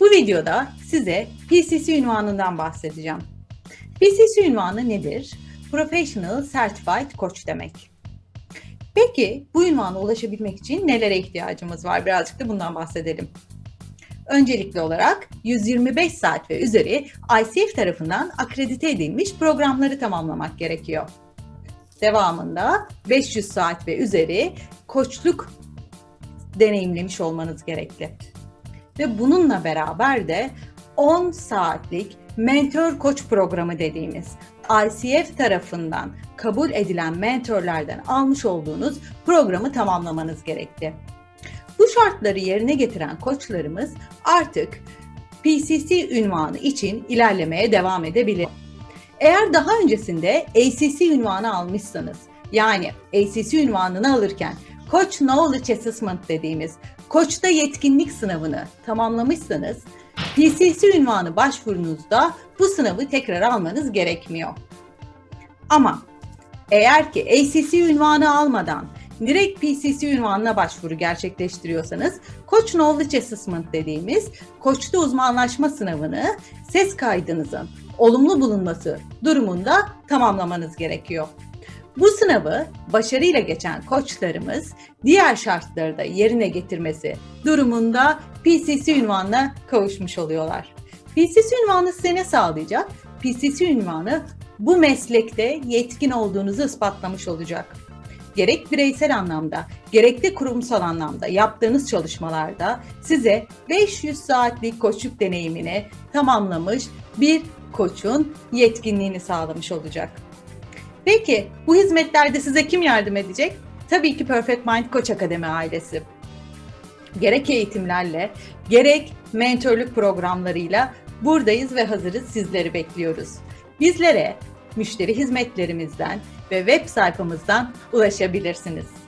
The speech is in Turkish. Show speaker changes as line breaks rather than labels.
Bu videoda size PCC ünvanından bahsedeceğim. PCC ünvanı nedir? Professional Certified Coach demek. Peki bu ünvana ulaşabilmek için nelere ihtiyacımız var? Birazcık da bundan bahsedelim. Öncelikli olarak 125 saat ve üzeri ICF tarafından akredite edilmiş programları tamamlamak gerekiyor. Devamında 500 saat ve üzeri koçluk deneyimlemiş olmanız gerekli. Ve bununla beraber de 10 saatlik mentor koç programı dediğimiz ICF tarafından kabul edilen mentorlardan almış olduğunuz programı tamamlamanız gerekli. Bu şartları yerine getiren koçlarımız artık PCC ünvanı için ilerlemeye devam edebilir. Eğer daha öncesinde ACC ünvanı almışsanız, yani ACC ünvanını alırken Coach Knowledge Assessment dediğimiz Koç'ta yetkinlik sınavını tamamlamışsanız, PCC ünvanı başvurunuzda bu sınavı tekrar almanız gerekmiyor. Ama eğer ki ACC ünvanı almadan direkt PCC ünvanına başvuru gerçekleştiriyorsanız Coach Knowledge Assessment dediğimiz koçta uzmanlaşma sınavını ses kaydınızın olumlu bulunması durumunda tamamlamanız gerekiyor. Bu sınavı başarıyla geçen koçlarımız diğer şartları da yerine getirmesi durumunda PCC ünvanına kavuşmuş oluyorlar. PCC ünvanı size ne sağlayacak? PCC ünvanı bu meslekte yetkin olduğunuzu ispatlamış olacak. Gerek bireysel anlamda, gerek de kurumsal anlamda yaptığınız çalışmalarda size 500 saatlik koçluk deneyimini tamamlamış bir koçun yetkinliğini sağlamış olacak. Peki bu hizmetlerde size kim yardım edecek? Tabii ki Perfect Mind Koç Akademi ailesi. Gerek eğitimlerle, gerek mentorluk programlarıyla buradayız ve hazırız sizleri bekliyoruz. Bizlere müşteri hizmetlerimizden ve web sayfamızdan ulaşabilirsiniz.